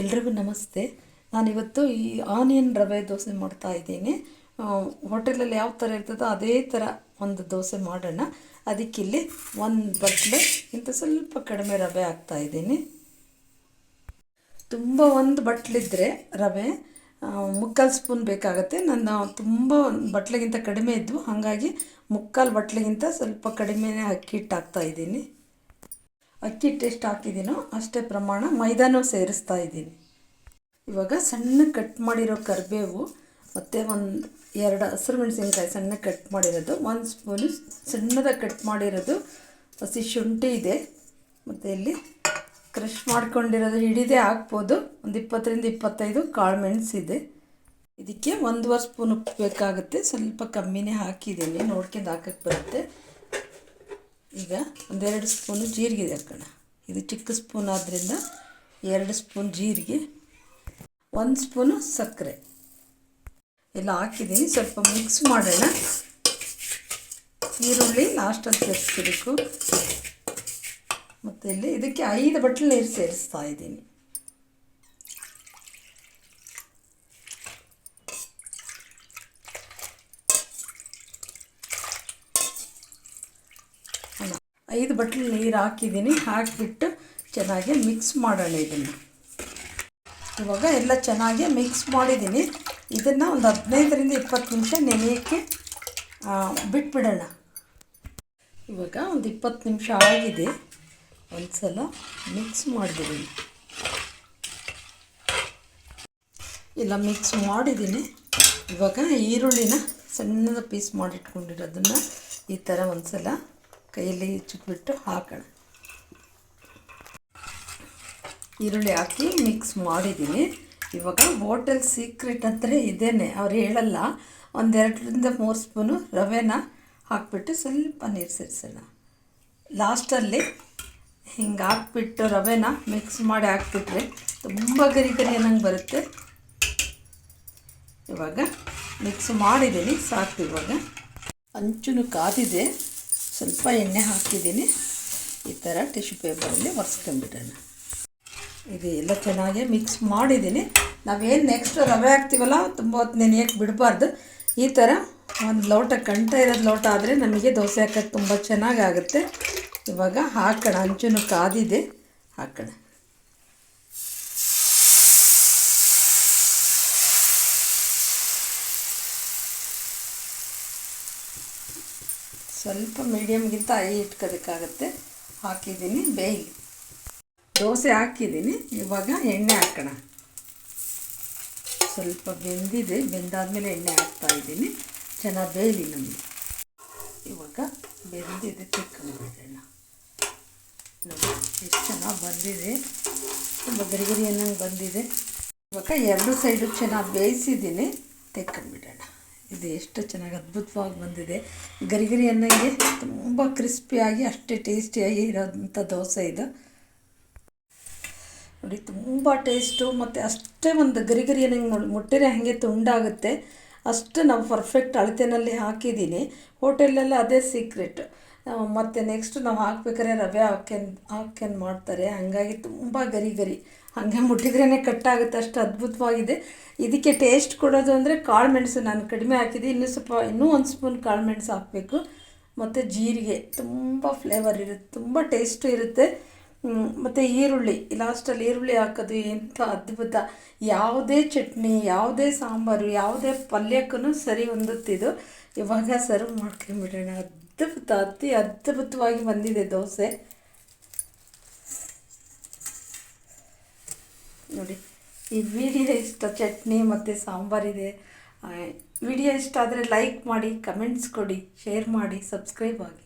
ಎಲ್ರಿಗೂ ನಮಸ್ತೆ. ನಾನಿವತ್ತು ಈ ಆನಿಯನ್ ರವೆ ದೋಸೆ ಮಾಡ್ತಾ ಇದ್ದೀನಿ. ಹೋಟೆಲಲ್ಲಿ ಯಾವ ಥರ ಇರ್ತದೋ ಅದೇ ಥರ ಒಂದು ದೋಸೆ ಮಾಡೋಣ. ಅದಕ್ಕಿಲ್ಲಿ ಒಂದು ಬಟ್ಲು ಇಂಥ ಸ್ವಲ್ಪ ಕಡಿಮೆ ರವೆ ಹಾಕ್ತಾ ಇದ್ದೀನಿ. ತುಂಬ ಒಂದು ಬಟ್ಲಿದ್ದರೆ ರವೆ ಮುಕ್ಕಾಲು ಸ್ಪೂನ್ ಬೇಕಾಗುತ್ತೆ. ನನ್ನ ತುಂಬ ಬಟ್ಲಿಗಿಂತ ಕಡಿಮೆ ಇದ್ವು. ಹಾಗಾಗಿ ಮುಕ್ಕಾಲು ಬಟ್ಲಿಗಿಂತ ಸ್ವಲ್ಪ ಕಡಿಮೆನೇ ಅಕ್ಕಿ ಹಿಟ್ಟು ಹಾಕ್ತಾ ಇದ್ದೀನಿ. ಅಕ್ಕಿ ಟೇಸ್ಟ್ ಹಾಕಿದ್ದೀನೋ ಅಷ್ಟೇ ಪ್ರಮಾಣ ಮೈದಾನೂ ಸೇರಿಸ್ತಾ ಇದ್ದೀನಿ. ಇವಾಗ ಸಣ್ಣ ಕಟ್ ಮಾಡಿರೋ ಕರಿಬೇವು ಮತ್ತು ಒಂದು ಎರಡು ಹಸಿರು ಮೆಣಸಿನ್ಕಾಯಿ ಸಣ್ಣ ಕಟ್ ಮಾಡಿರೋದು, ಒಂದು ಸ್ಪೂನು ಸಣ್ಣದಾಗಿ ಕಟ್ ಮಾಡಿರೋದು ಹಸಿ ಶುಂಠಿ ಇದೆ. ಮತ್ತು ಇಲ್ಲಿ ಕ್ರಷ್ ಮಾಡ್ಕೊಂಡಿರೋದು ಹಿಡಿದೇ ಹಾಕ್ಬೋದು. ಒಂದು ಇಪ್ಪತ್ತರಿಂದ ಇಪ್ಪತ್ತೈದು ಕಾಳು ಮೆಣಸಿದೆ ಇದಕ್ಕೆ ಒಂದುವರೆ ಸ್ಪೂನ್ ಉಪ್ಪು ಬೇಕಾಗುತ್ತೆ. ಸ್ವಲ್ಪ ಕಮ್ಮಿನೇ ಹಾಕಿದ್ದೀನಿ. ನೋಡ್ಕೊಂಡು ಹಾಕಕ್ಕೆ ಬರುತ್ತೆ. ಈಗ ಒಂದೆರಡು ಸ್ಪೂನು ಜೀರಿಗೆ ಹಾಕೋಣ. ಇದು ಚಿಕ್ಕ ಸ್ಪೂನ್ ಆದ್ದರಿಂದ ಎರಡು ಸ್ಪೂನ್ ಜೀರಿಗೆ, ಒಂದು ಸ್ಪೂನು ಸಕ್ಕರೆ. ಎಲ್ಲ ಹಾಕಿದ್ದೀನಿ, ಸ್ವಲ್ಪ ಮಿಕ್ಸ್ ಮಾಡೋಣ. ಈರುಳ್ಳಿ ಲಾಸ್ಟಲ್ಲಿ ಸೇರಿಸ್ಬೇಕು ಮತ್ತು ಇಲ್ಲಿ ಇದಕ್ಕೆ ಐದು ಬಟ್ಲು ನೀರು ಸೇರಿಸ್ತಾ ಇದ್ದೀನಿ. ಐದು ಬಟ್ಲು ನೀರು ಹಾಕಿದ್ದೀನಿ, ಹಾಕಿಬಿಟ್ಟು ಚೆನ್ನಾಗಿ ಮಿಕ್ಸ್ ಮಾಡೋಣ ಇದನ್ನು. ಇವಾಗ ಎಲ್ಲ ಚೆನ್ನಾಗಿ ಮಿಕ್ಸ್ ಮಾಡಿದ್ದೀನಿ. ಇದನ್ನು ಒಂದು ಹದಿನೈದರಿಂದ ಇಪ್ಪತ್ತು ನಿಮಿಷ ನೆನೆಯೋಕ್ಕೆ ಬಿಟ್ಬಿಡೋಣ. ಇವಾಗ ಒಂದು ಇಪ್ಪತ್ತು ನಿಮಿಷ ಆಗಿದೆ. ಒಂದು ಸಲ ಮಿಕ್ಸ್ ಮಾಡಿದ್ದೀನಿ ಎಲ್ಲ ಮಿಕ್ಸ್ ಮಾಡಿದ್ದೀನಿ. ಇವಾಗ ಈರುಳ್ಳಿನ ಸಣ್ಣದ ಪೀಸ್ ಮಾಡಿಟ್ಕೊಂಡಿರೋದನ್ನು ಈ ಥರ ಒಂದು ಸಲ ಕೈಯಲ್ಲಿ ಚುಟ್ಬಿಟ್ಟು ಹಾಕೋಣ. ಈರುಳ್ಳಿ ಹಾಕಿ ಮಿಕ್ಸ್ ಮಾಡಿದ್ದೀನಿ. ಇವಾಗ ಹೋಟೆಲ್ ಸೀಕ್ರೆಟ್ ಅಂತಲೇ ಇದೇನೆ. ಅವ್ರು ಹೇಳಲ್ಲ, ಒಂದೆರಡರಿಂದ ಮೂರು ಸ್ಪೂನು ರವೆನ ಹಾಕ್ಬಿಟ್ಟು ಸ್ವಲ್ಪ ನೀರು ಸೇರಿಸೋಣ. ಲಾಸ್ಟಲ್ಲಿ ಹಿಂಗೆ ಹಾಕ್ಬಿಟ್ಟು ರವೆನ ಮಿಕ್ಸ್ ಮಾಡಿ ಹಾಕ್ಬಿಟ್ರೆ ತುಂಬ ಗರಿ ಗರಿ ಅನ್ನಂಗೆ ಬರುತ್ತೆ. ಇವಾಗ ಮಿಕ್ಸ್ ಮಾಡಿದ್ದೀನಿ, ಸಾಕು ಇವಾಗ. ಅಂಚುನು ಕಾದಿದೆ. ಸ್ವಲ್ಪ ಎಣ್ಣೆ ಹಾಕಿದ್ದೀನಿ. ಈ ಥರ ಟಿಶ್ಯೂ ಪೇಪರಲ್ಲಿ ಒರೆಸ್ಕೊಂಡ್ಬಿಡೋಣ. ಇದು ಎಲ್ಲ ಚೆನ್ನಾಗಿ ಮಿಕ್ಸ್ ಮಾಡಿದ್ದೀನಿ. ನಾವೇನು ನೆಕ್ಸ್ಟ್ ರವೆ ಹಾಕ್ತೀವಲ್ಲ, ತುಂಬ ಹೊತ್ತು ನೆನೆಯೋಕ್ಕೆ ಬಿಡಬಾರ್ದು. ಈ ಥರ ಒಂದು ಲೋಟ, ಕಂಠ ಇರೋದು ಲೋಟ ಆದರೆ ನಮಗೆ ದೋಸೆ ಹಾಕೋಕ್ಕೆ ತುಂಬ ಚೆನ್ನಾಗಾಗುತ್ತೆ. ಇವಾಗ ಹಾಕೋಣ ಹಂಚುನು ಕಾದಿದೆ. ಹಾಕೋಣ. ಸ್ವಲ್ಪ ಮೀಡಿಯಮ್ಗಿಂತ ಐ ಇಟ್ಕೋಬೇಕಾಗತ್ತೆ ಹಾಕಿದ್ದೀನಿ, ಬೇಯಿ. ದೋಸೆ ಹಾಕಿದ್ದೀನಿ, ಇವಾಗ ಎಣ್ಣೆ ಹಾಕೋಣ. ಸ್ವಲ್ಪ ಬೆಂದಿದೆ, ಬೆಂದಾದಮೇಲೆ ಎಣ್ಣೆ ಹಾಕ್ತಾ ಇದ್ದೀನಿ. ಚೆನ್ನಾಗಿ ಬೇಯಲಿ ನಮಗೆ ಇವಾಗ ಬೆಂದಿದೆ ಚಿಕ್ಕ ನೋಡಿ, ಎಷ್ಟು ಚೆನ್ನಾಗಿ ಬಂದಿದೆ. ತುಂಬ ಗರಿಗರಿ ಗರಿ ಅನ್ನಂಗೆ ಬಂದಿದೆ. ಇವಾಗ ಎರಡು ಸೈಡು ಚೆನ್ನಾಗಿ ಬೇಯಿಸಿದ್ದೀನಿ, ತೆಕ್ಕೊಂಡ್ಬಿಡೋಣ. ಇದು ಎಷ್ಟು ಚೆನ್ನಾಗಿ ಅದ್ಭುತವಾಗಿ ಬಂದಿದೆ. ಗರಿ ಗರಿ ಅನ್ನಂಗೆ ತುಂಬ ಕ್ರಿಸ್ಪಿಯಾಗಿ ಅಷ್ಟೇ ಟೇಸ್ಟಿಯಾಗಿ ಇರೋಂಥ ದೋಸೆ ಇದು. ನೋಡಿ, ತುಂಬ ಟೇಸ್ಟು ಮತ್ತು ಅಷ್ಟೇ ಒಂದು ಗರಿ ಗರಿ ಅನ್ನಂಗೆ ಮುಟ್ಟಿರೆ ಹಾಗೆ ತುಂಡಾಗುತ್ತೆ. ಅಷ್ಟು ನಾವು ಪರ್ಫೆಕ್ಟ್ ಅಳತೆನಲ್ಲಿ ಹಾಕಿದ್ದೀನಿ. ಹೋಟೆಲಲ್ಲಿ ಅದೇ ಸೀಕ್ರೆಟ್ ಮತ್ತು ನೆಕ್ಸ್ಟ್ ನಾವು ಹಾಕ್ಬೇಕಾದ್ರೆ ರವೆ ಹಾಕ್ಯನ್ ಹಾಕ್ಯನ್ ಮಾಡ್ತಾರೆ. ಹಾಗಾಗಿ ತುಂಬ ಗರಿ ಗರಿ. ಹಾಗೆ ಮುಟ್ಟಿದ್ರೇ ಕಟ್ಟಾಗುತ್ತೆ. ಅಷ್ಟು ಅದ್ಭುತವಾಗಿದೆ. ಇದಕ್ಕೆ ಟೇಸ್ಟ್ ಕೊಡೋದು ಅಂದರೆ ಕಾಳು ಮೆಣಸು ನಾನು ಕಡಿಮೆ ಹಾಕಿದ್ದೆ ಇನ್ನೂ ಸ್ವಲ್ಪ, ಇನ್ನೂ ಒಂದು ಸ್ಪೂನ್ ಕಾಳು ಮೆಣಸು ಹಾಕಬೇಕು. ಮತ್ತು ಜೀರಿಗೆ, ತುಂಬ ಫ್ಲೇವರ್ ಇರುತ್ತೆ. ತುಂಬ ಟೇಸ್ಟು ಇರುತ್ತೆ. ಮತ್ತು ಈರುಳ್ಳಿ. ಲಾಸ್ಟಲ್ಲಿ ಈರುಳ್ಳಿ ಹಾಕೋದು ಎಂಥ ಅದ್ಭುತ. ಯಾವುದೇ ಚಟ್ನಿ, ಯಾವುದೇ ಸಾಂಬಾರು, ಯಾವುದೇ ಪಲ್ಯಕ್ಕೂ ಸರಿ ಹೊಂದುತ್ತಿದ್ದು ಇವಾಗ ಸರ್ವ್ ಮಾಡ್ಕೊಂಬಿಡೋಣ. ಅದ್ಭುತ ಅತಿ ಅದ್ಭುತವಾಗಿ ಬಂದಿದೆ ದೋಸೆ. ನೋಡಿ, ಈ ವಿಡಿಯೋ ಇಷ್ಟ, ಚಟ್ನಿ ಮತ್ತು ಸಾಂಬಾರಿದೆ ವಿಡಿಯೋ ಇಷ್ಟ ಆದರೆ ಲೈಕ್ ಮಾಡಿ ಕಮೆಂಟ್ಸ್ ಕೊಡಿ ಶೇರ್ ಮಾಡಿ ಸಬ್ಸ್ಕ್ರೈಬ್ ಆಗಿ.